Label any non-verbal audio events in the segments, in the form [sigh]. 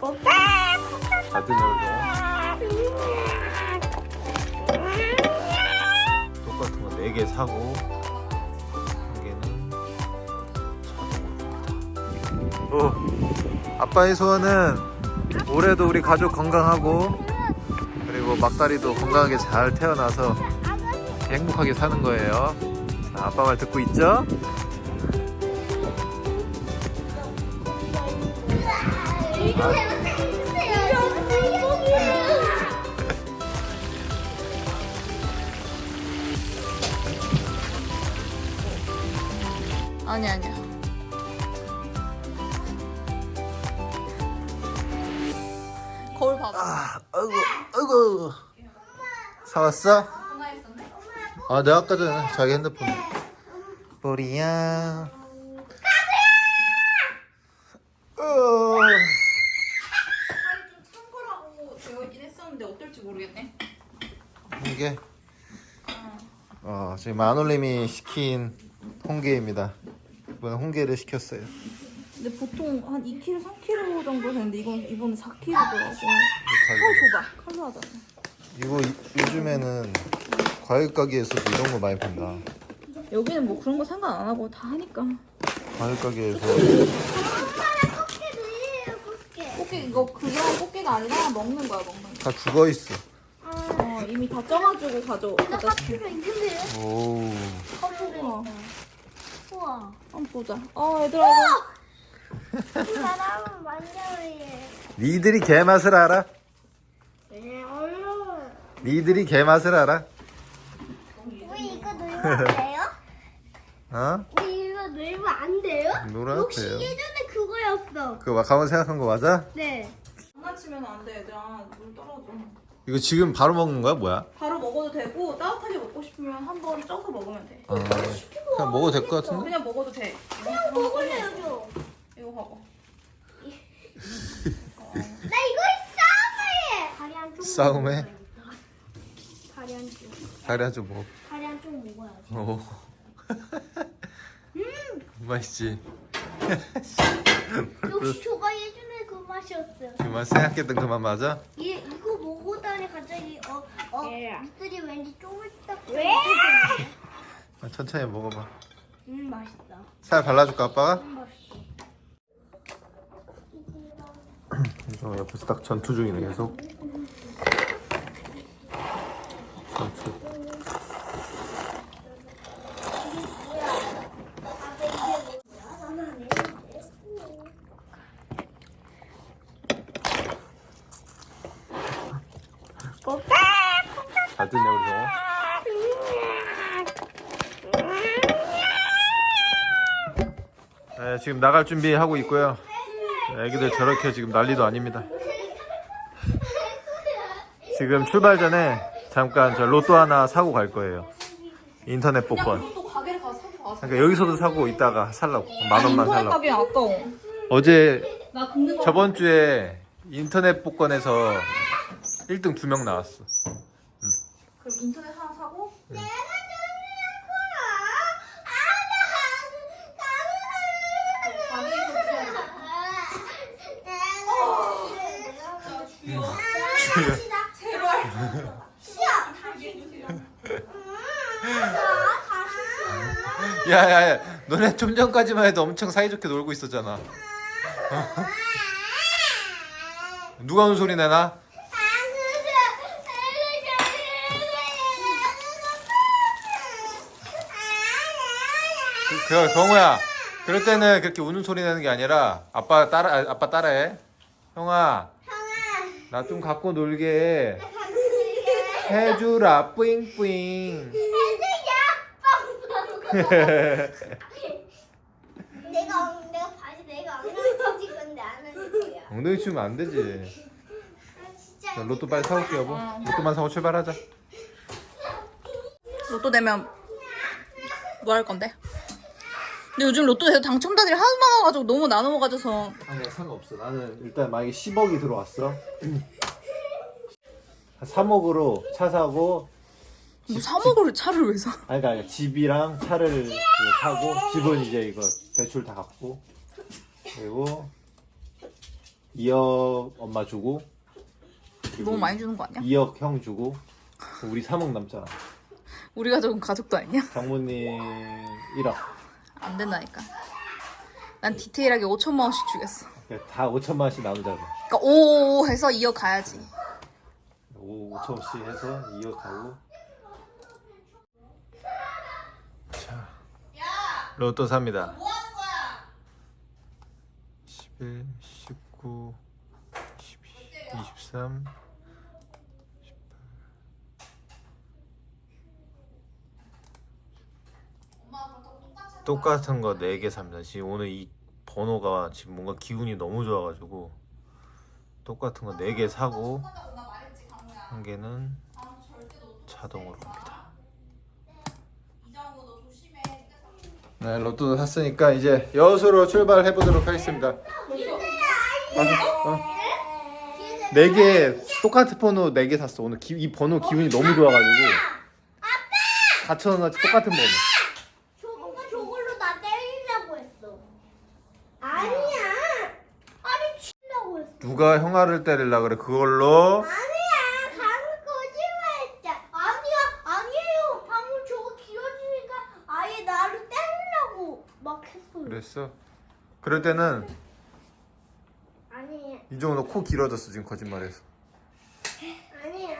가드 놀고 똑같은 거 4개 사고 한 개는 자동으로 어, 아빠의 소원은 올해도 우리 가족 건강하고 그리고 막다리도 건강하게 잘 태어나서 행복하게 사는 거예요 자, 아빠 말 듣고 있죠? 아니 아니야. 거울 봐봐. 아, 아이고, 아이고. 사왔어? 아, 내가 아까 전에 자기 핸드폰. 보리야. 어. 살이 좀 찬 거라고 되어 있긴 했었는데 어떨지 모르겠네. 이게 어, 지금 마놀님이 시킨 홍게입니다. 이번에 홍게를 시켰어요. 근데 보통 한 2kg, 3kg 정도 되는데 이건 이번에 4kg더라고. 칼 이거, 줘봐. 칼로 하자. 이거 이- 요즘에는 과일 가게에서도 이런 거 많이 판다. 여기는 뭐 그런 거 상관 안 하고 다 하니까. 과일 가게에서 꽃게 이거 그냥 꽃게가 아니라 먹는 거야 먹는 거. 다 죽어 있어. 어 이미 다 쪄가지고 가져. 가져. 오. 우와. 우와. 한번 보자. 어 얘들아 이거. 이 사람은 만져해. 니들이 개 맛을 알아? 네, 얼른. 니들이 개 맛을 알아? 우리 이거 놀면 안 돼요? 어? 우리 이거 놀면 안 돼요? 놀아도 혹시 돼요. 예전에 그거였어. 그거 막 가만 생각한 거 맞아? 네. 장난치면 안 돼 얘들아. 물 떨어져. 이거 지금 바로 먹는 거야 뭐야? 바로 먹어도 되고 따뜻하게 먹고 싶으면 한 번 쪄서 먹으면 돼. 아, 그냥 먹어도 될 것 같은데? 그냥 먹어도 돼. 그냥 먹을래요, 저. 이거 봐봐. [laughs] 나 이거 싸움을 해. 다리 한쪽 싸움해? 다리 한쪽. 다리 한쪽 먹어. 다리 한쪽 먹어야지. 오. 맛있지? 역시 저가 예전에 그 맛이었어요. 그만 생각했던 그만 맞아? 얘 갑자기 어, 어, 입술이 왠지 쪼물딱 왜? 아, 천천히 먹어봐. 음, 맛있다. 살 발라줄까 아빠가? 음, 맛있어. 저 옆에서 딱 전투 중이네 계속. 전투. 잘 듣네 우리 정 네, 지금 나갈 준비하고 있고요. 네, 애기들 저렇게 지금 난리도 아닙니다. 지금 출발 전에 잠깐 저 로또 하나 사고 갈 거예요. 인터넷 복권. 또 가게를 가서 사고 와서. 그러니까 여기서도 사고 이따가 살라고 만 원만 인터넷 살라고. 아까워. 어제 나 긁는 거. 저번 주에 인터넷 복권에서 1등 두 명 나왔어. 그럼 인터넷 하나 사고. 제발. 야야야, 너네 좀 전까지만 해도 엄청 사이좋게 놀고 있었잖아. 누가 운 소리 내나? 그, 그 경우야. 그럴 때는 그렇게 우는 소리 내는 게 아니라 아빠 따라 아, 아빠 따라해. 형아, 나 좀 갖고 놀게 해주라 뿌잉뿌잉. 내가 내가 다시 내가 안 하는 건데 안 하는 거야. 엉덩이 치면 안 되지. 아, 진짜. 자, 로또 빨리 사올게 여보. 로또만 사고 출발하자. 로또 되면 뭐 할 건데? 근데 요즘 로또 돼서 당첨자들이 하도 많아가지고 너무 나눠 먹어져서 아니야 상관없어. 나는 일단 만약에 10억이 들어왔어. 3억으로 차 사고 뭐 3억으로 차를 왜 사? 아니 그러니까 집이랑 차를 그 사고 집은 이제 이거 대출 다 갚고 그리고 2억 엄마 주고 너무 많이 주는 거 아니야? 2억 형 주고 우리 3억 남잖아. 우리 가족은 가족도 아니냐? 장모님 1억. 안 된다니까. 난 디테일하게 5천만 원씩 주겠어. 다 5천만 원씩 나누자고. 그러니까 오 해서 이어 가야지. 5, 5천 원씩 해서 2억 가고. 자, 로또 삽니다. 뭐 하는 거야? 11, 19, 22, 23, 똑같은 거 4개 삽니다. 지금 오늘 이 번호가 지금 뭔가 기운이 너무 좋아가지고 똑같은 거 4개 사고 한 개는 자동으로 갑니다. 네, 로또 샀으니까 이제 여수로 출발해 보도록 하겠습니다. 어, 어. 네개 똑같은 번호 네 개 샀어. 오늘 기, 이 번호 기분이 너무 좋아가지고 4천 원어치 똑같은 번호. 저거 저걸로 나 때리려고 했어. 아니야. 아니 치려고 했어. 누가 형아를 때릴라 그래? 그걸로 아니야. 방금 거짓말했잖아. 아니야. 아니에요. 방금 저거 길어지니까 아예 나를 때리려고 막 했어요. 그랬어. 그럴 때는 아니야. 이정우 너 코 길어졌어 지금 거짓말해서. 아니야.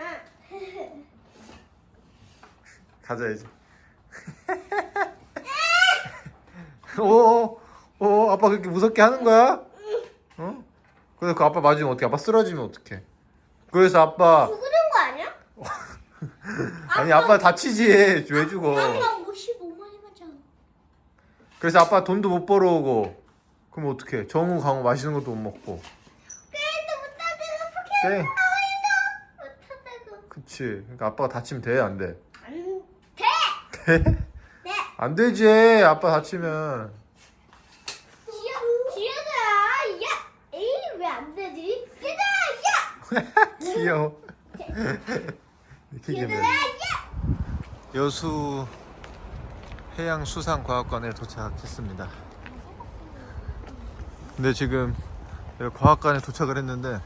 가자 이제. 오, 오, 아빠 그렇게 무섭게 하는 거야? 어? 근데 그 아빠 맞으면 어떻게? 아빠 쓰러지면 어떡해? 그래서 아빠 죽는 거 아니야? [laughs] 아니 아빠 다치지 왜 죽어? 아빠 55만이면 그래서 아빠 돈도 못 벌어오고 그럼 어떡해? 정우 강우 맛있는 것도 못 먹고. 게임도 못하고 네. 포켓몬 못하고 그치. 그러니까 아빠가 다치면 돼 안 돼? 안 돼. 돼? 네. 안 되지. 아빠 다치면. 지어 지어서야 야. 에이 왜 안 되지? 얘들아 야. [laughs] 귀여워. 이렇게 얘들아 기면. 야. 여수 해양수산과학관에 도착했습니다. 근데 지금 과학관에 도착을 했는데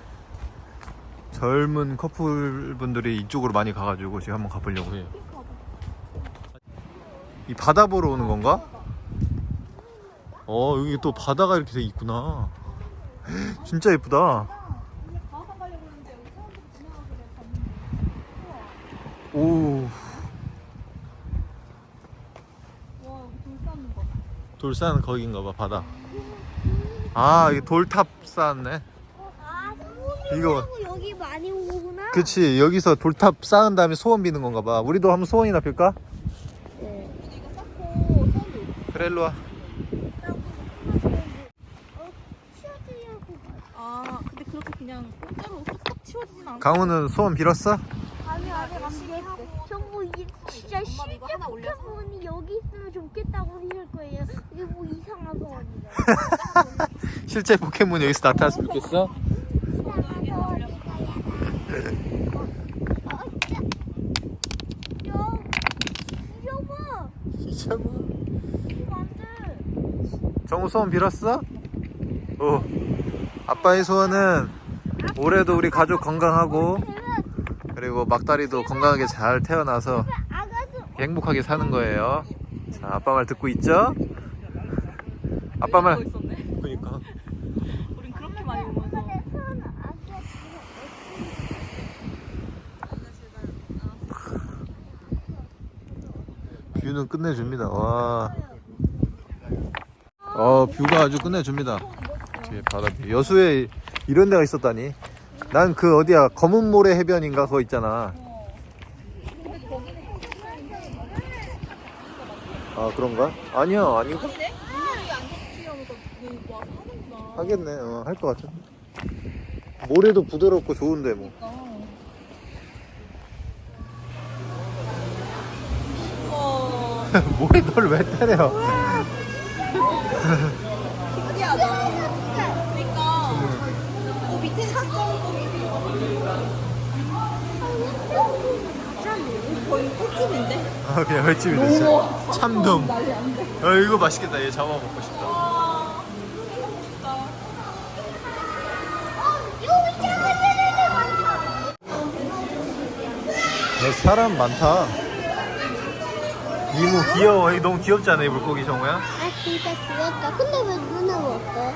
젊은 커플분들이 이쪽으로 많이 가가지고 지금 한번 가보려고 해요. 이 바다 보러 오는 건가? 어 여기 또 바다가 이렇게 돼 있구나. [gasps] 진짜 예쁘다. 오. 돌 쌓는 거긴가 봐 바다. 아 이게 돌탑 쌓았네. 아 이거 여기 많이 온 거구나. 그치 여기서 돌탑 쌓은 다음에 소원 비는 건가 봐. 우리도 한번 소원이나 빌까? 그래 일로 와. 아 근데 그렇게 그냥 공짜로 뚝뚝 치워지진 않아. 강우는 소원 빌었어? 저거 이게 진짜 실제. 포켓몬이 여기 있으면 좋겠다고 생길 거예요. 이게 뭐 이상한 소원이야. [laughs] 실제 포켓몬 여기서 나타났으면 좋겠어? 진짜 뭐? 정우 소원 빌었어? 오. 아빠의 소원은 올해도 우리 가족 건강하고 그리고 막다리도 건강하게 잘 태어나서 행복하게 사는 거예요. 자, 아빠 말 듣고 있죠? 아빠 말. 그러니까. 우린 그렇게 많이 오면서. 뷰는 끝내줍니다. 와. 어, 뷰가 아주 끝내줍니다. 뒤에 바다 뷰. 여수에 이런 데가 있었다니. 난 그 어디야 검은 모래 해변인가 그거 있잖아. 아 그런가? 아니야 아닌가? 하겠네. 어, 할 것 같아. 모래도 부드럽고 좋은데 뭐. [laughs] 모래 널왜 때려? 그러니까 그 밑에 사건 거의 꿀집인데? 아 그냥 횟집이네 진짜 참돔 [laughs] 난리 안 돼. 아 이거 맛있겠다 얘 잡아 먹고 싶다 와, 사람 많다 이모 귀여워 이거 너무 귀엽지 않아 이 물고기 정우야? 아 진짜 귀엽다. 근데 왜 눈에 먹어?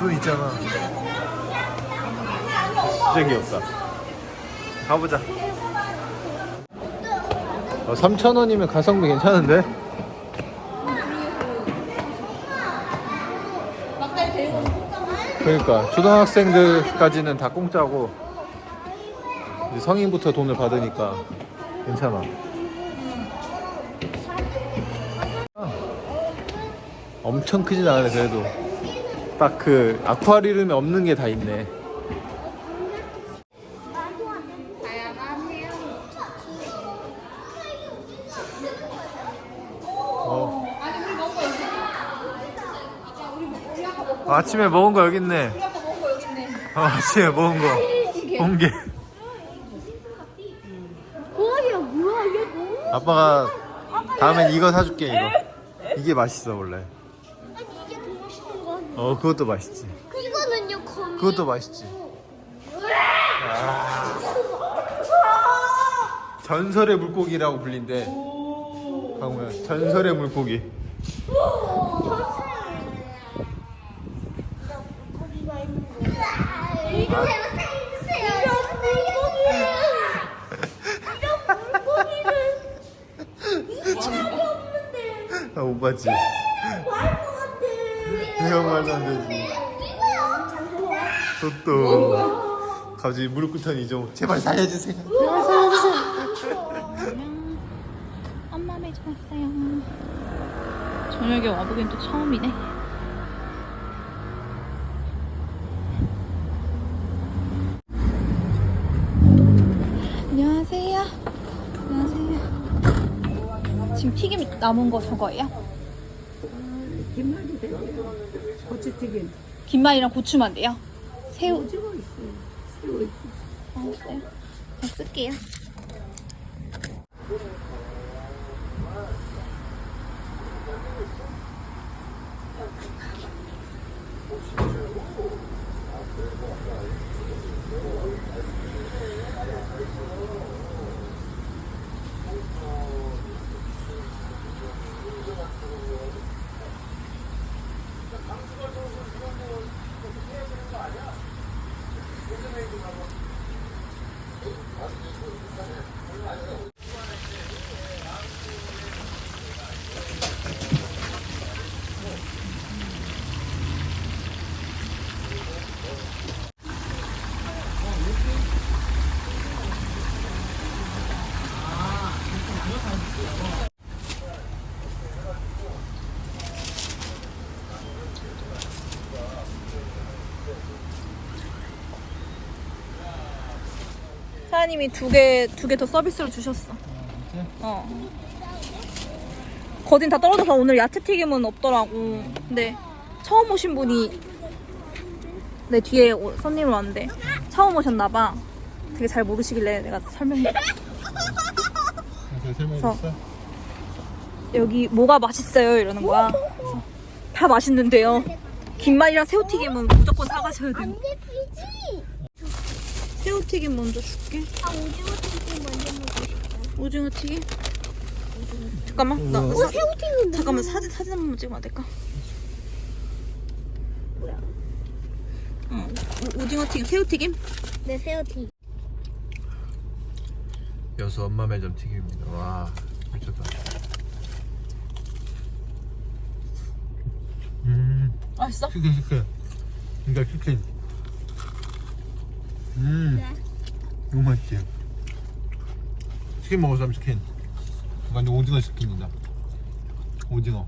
눈 있잖아 진짜 귀엽다 가보자 어, 3,000원이면 가성비 괜찮은데? 그러니까 초등학생들까지는 다 공짜고 이제 성인부터 돈을 받으니까 괜찮아. 엄청 크진 않네 그래도 딱 그 아쿠아리움에 없는 게 다 있네. 아침에 먹은 거 여기 있네. 어, 아침에 먹은 거. 공개. 뭐야 뭐야 얘 너무 아빠가 다음엔 이거 사줄게 이거. 이게 맛있어 원래. 아니 이게 더 맛있는 거 아니야? 어 그것도 맛있지. 이거는요 거미. 그것도 맛있지. 아. 전설의 물고기라고 불린대. 강우야 전설의 물고기. 이거 해주세요. 이런 물고기예요. 이런 물고기는 이 차이 없는데 나못 봤지. 말것 같아. 이거 말도 안 되지. 또또 갑자기 무릎 꿇더니 좀 제발 살려주세요. 엄마 매주 왔어요. 저녁에 와보긴 또 처음이네. 안녕하세요. 튀김 남은 거 저거예요? 김말도 되고 고추튀김 김말이랑 고추만 돼요? 새우. 오징어 있어요 새우 있고 어, 네. 잘 쓸게요. 사장님이 두 개, 두 개 더 서비스로 주셨어. 어. 거진 다 떨어져서 오늘 야채 튀김은 없더라고. 근데 처음 오신 분이 내 뒤에 오- 손님을 왔는데 처음 오셨나봐. 되게 잘 모르시길래 내가 설명해. 설명해줬어? 여기 뭐가 맛있어요 이러는 거야. 그래서 다 맛있는데요. 김말이랑 새우튀김은 무조건 사가셔야 돼. 안돼 피지. 새우튀김 먼저 줄게. 아 오징어 튀김 먼저 먹고 싶다. 오징어 튀김. 잠깐만. 나, 나어 사, 새우튀김 잠깐만 사진 사진 한 번만 찍으면 안 될까? 뭐야? 어, 오, 오징어 튀김, 새우튀김. 네 새우튀김. 여수 엄마 매점 튀김입니다. 와 미쳤다. 음 맛있어? 치킨 치킨. 그러니까 치킨. 음 너무 맛있지. 치킨 먹었어 치킨. 완전 오징어 치킨이다. 오징어.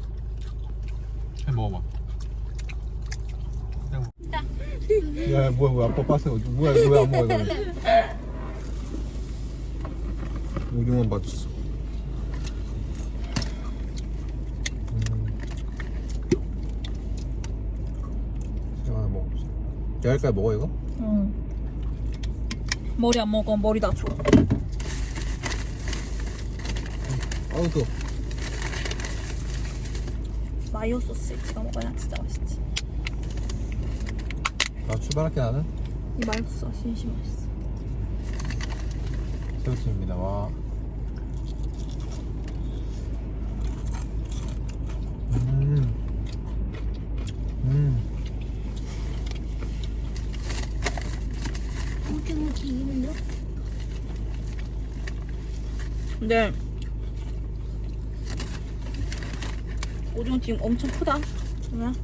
해 먹어봐. 야 뭐야 뭐야 아빠 빠스 뭐야 뭐야 안 먹어 이거. 오징어 맛있어. 제가 하나 먹어보자. 야할까 먹어 이거? 응. 머리 안 먹어. 머리 다 줘. 아우 또. 마요 소스 찍어 먹어야 진짜 맛있지. 나 출발할게 나는. 이 마요 소스가 진심 맛있어. 새우튀김입니다. 와. 너무 길은데? 근데 오징어 지금 엄청 크다. 그냥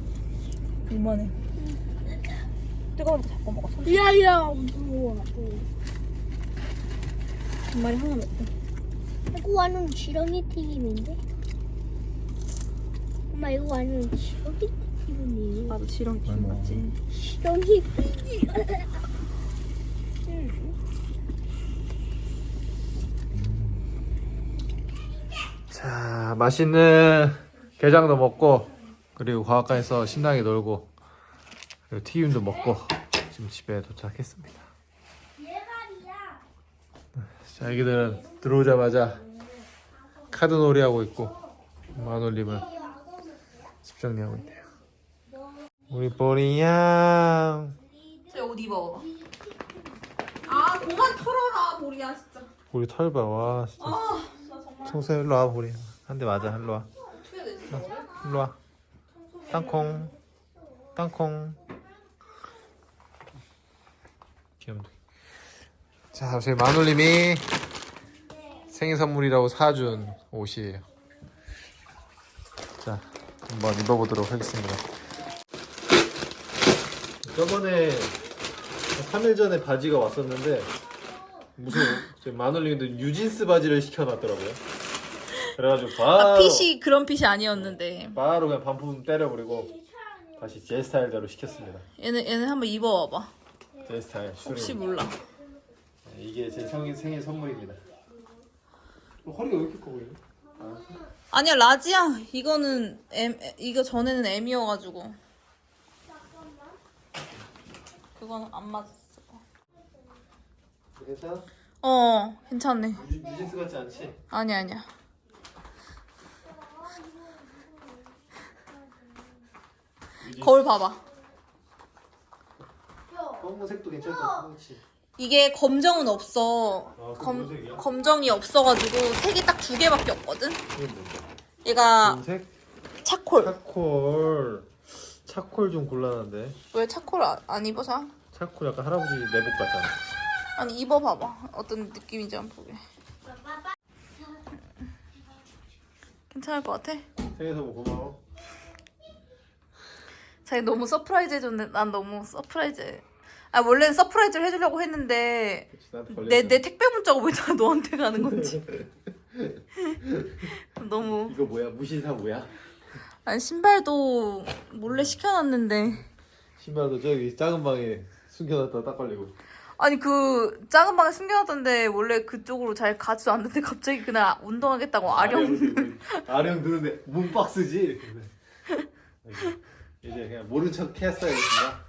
이만해. 뜨거운 거 잡고 먹어. 손- 야야 무서워. 한 마리 하나 먹고. 이거 완전 지렁이 튀김인데? 엄마 이거 완전 지렁이 튀김이에요. 나도 지렁이 튀김 맞지. 지렁이 튀김. 자, 맛있는 게장도 먹고 그리고 과학관에서 신나게 놀고 그리고 튀김도 먹고 지금 집에 도착했습니다. 자, 애기들은 들어오자마자 카드놀이 하고 있고 마놀림을 집 정리하고 있네요. 우리 보리양 저옷 입어봐. 아 그만 털어라 보리야 진짜. 우리 털 봐 와 진짜 정말 청소해 일로 와 보리. 한 대 맞아 일로 와. 되지? 일로 와. 땅콩. 땅콩. 귀염둥이 자 저희 마눌님이 생일 선물이라고 사준 옷이에요. 자 한번 입어보도록 하겠습니다. 저번에 3일 전에 바지가 왔었는데 무슨 마눌님도 뉴진스 바지를 시켜놨더라고요 그래가지고 바로 아 핏이 그런 핏이 아니었는데 바로 그냥 반품 때려버리고 다시 제 스타일대로 시켰습니다. 얘는 얘는 한번 입어봐봐. 제 스타일 혹시 슈링. 몰라. 네, 이게 제 생일, 생일 선물입니다. 어, 허리가 왜 이렇게 커 보이네? 아니야 라지야. 이거는 M 이거 전에는 M이어가지고. 그거는 안 맞았어. 괜찮아? 어 괜찮네. 뉴, 뉴진스 같지 않지? 아니 아니야. 뉴진스. 거울 봐봐. 검은색도 괜찮다. 그렇지. 이게 검정은 없어. 아, 검, 색이야? 검정이 없어가지고 색이 딱 두 개밖에 없거든. 뭔데? 얘가 검은색? 차콜. 차콜. 차콜 좀 곤란한데. 왜 차콜 안, 안 입어 자? 차콜 약간 할아버지 내복 같잖아. 아니 입어봐봐. 어떤 느낌인지 한번 보게. 괜찮을 것 같아? 생일 선물 고마워. 자기 너무 서프라이즈 해줬는데 난 너무 서프라이즈. 아 원래는 서프라이즈를 해주려고 했는데 그치, 나한테 걸렸어. 내 내 택배 문자가 왜 다 너한테 가는 건지. [laughs] 너무. 이거 뭐야? 무신사 뭐야? 아니 신발도 몰래 시켜놨는데. 신발도 저기 작은 방에 숨겨놨다 딱 걸리고. 아니 그 작은 방에 숨겨놨던데 원래 그쪽으로 잘 가지도 않는데 갑자기 그날 운동하겠다고 아령 아령 아령 드는데 문박스지. [laughs] 이 제 그냥 모른 척 했어야겠다.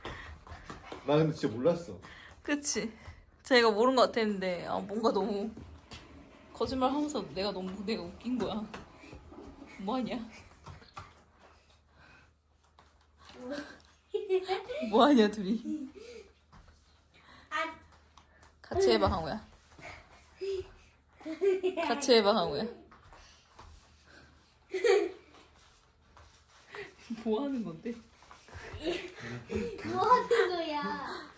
나 근데 진짜 몰랐어. 그치. 제가 모른 것 같았는데 아, 뭔가 너무 거짓말 하면서 내가 너무 내가 웃긴 거야. 뭐하냐? 뭐하냐 둘이? 같이 해봐 항우야. 같이 해봐 항우야 뭐 하는 건데? 뭐 하는 거야?